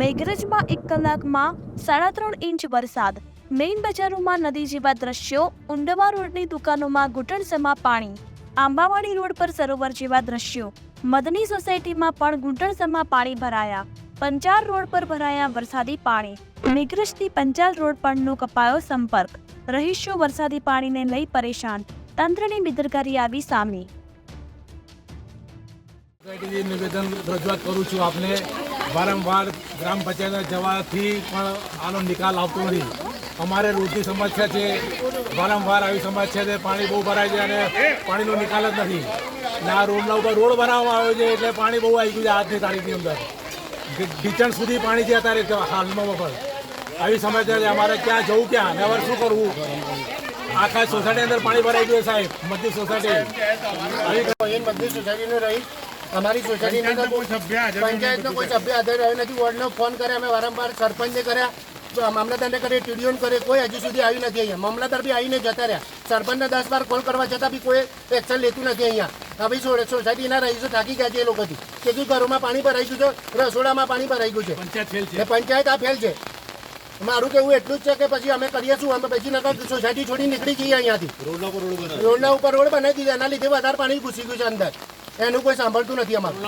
મેઘરજમાં એક કલાકમાં સાડા ત્રણ ઇંચ વરસાદ. મેઇન બજારોમાં નદી જેવા દ્રશ્યો, ઉંડવા રોડની દુકાનોમાં ઘૂંટણસમા પાણી, આંબાવાડી રોડ પર સરોવર જેવા દ્રશ્યો. મદની સોસાયટીમાં પણ ઘૂંટણસમા પાણી ભરાયા. પંચાલ રોડ પર ભરાયા વરસાદી પાણી. મેઘરજથી પંચાલ રોડ પરનો કપાયો સંપર્ક. રહીશો વરસાદી પાણીને લઈ પરેશાન. તંત્રની બેદરકારી આવી સામે. નિવેદન રજૂઆત કરું છું આપને. વારંવાર ગ્રામ પંચાયત જવાથી પણ આનો નિકાલ આવતો નથી અમારે રોજની સમસ્યા છે વારંવાર આવી સમસ્યા છે પાણી બહુ ભરાય છે અને પાણીનો નિકાલ જ નથી ને આ રોડના ઉપર રોડ બનાવવામાં આવ્યો છે એટલે પાણી બહુ આવી ગયું છે આજની તારીખની અંદર ઢીચણ સુધી પાણી છે અત્યારે હાલમાં વખત આવી સમસ્યા છે અમારે ક્યાં જવું ક્યાં ને હવે શું કરવું આખા સોસાયટી અંદર પાણી ભરાઈ ગયું સાહેબ મધ્ય સોસાયટી એ રહી અમારી સોસાયટીની પંચાયતનો કોઈ સભ્ય હાજર રહ્યો નથી. વોર્ડનો ફોન કરે અમે વારંવાર સરપંચને કર્યા. મામલતદારને કરે ટીડીઓને કરે કોઈ હજુ સુધી આવી નથી અહીંયા. મામલતદાર બી આવીને જતા રહ્યા. સરપંચને દસ વાર કોલ કરવા છતાં બી કોઈ એક્શન લેતું નથી અહીંયા. હવે સોસાયટીના રહીશો થાકી ગયા છે એ લોકોથી. કે શું ઘરોમાં પાણી ભરાઈ ગયું છે રસોડામાં પાણી ભરાઈ ગયું છે. પંચાયત આ ફેલ છે. મારું કેવું એટલું જ છે કે પછી અમે કરીએ શું? અમે પછી નકર સોસાયટી છોડી નીકળી જઈએ અહીંયાથી. રોડના ઉપર રોડ બનાવી દીધા. એના લીધે વધારે પાણી ઘૂસી ગયું છે અંદર. એનું કોઈ સાંભળતું નથી અમારું.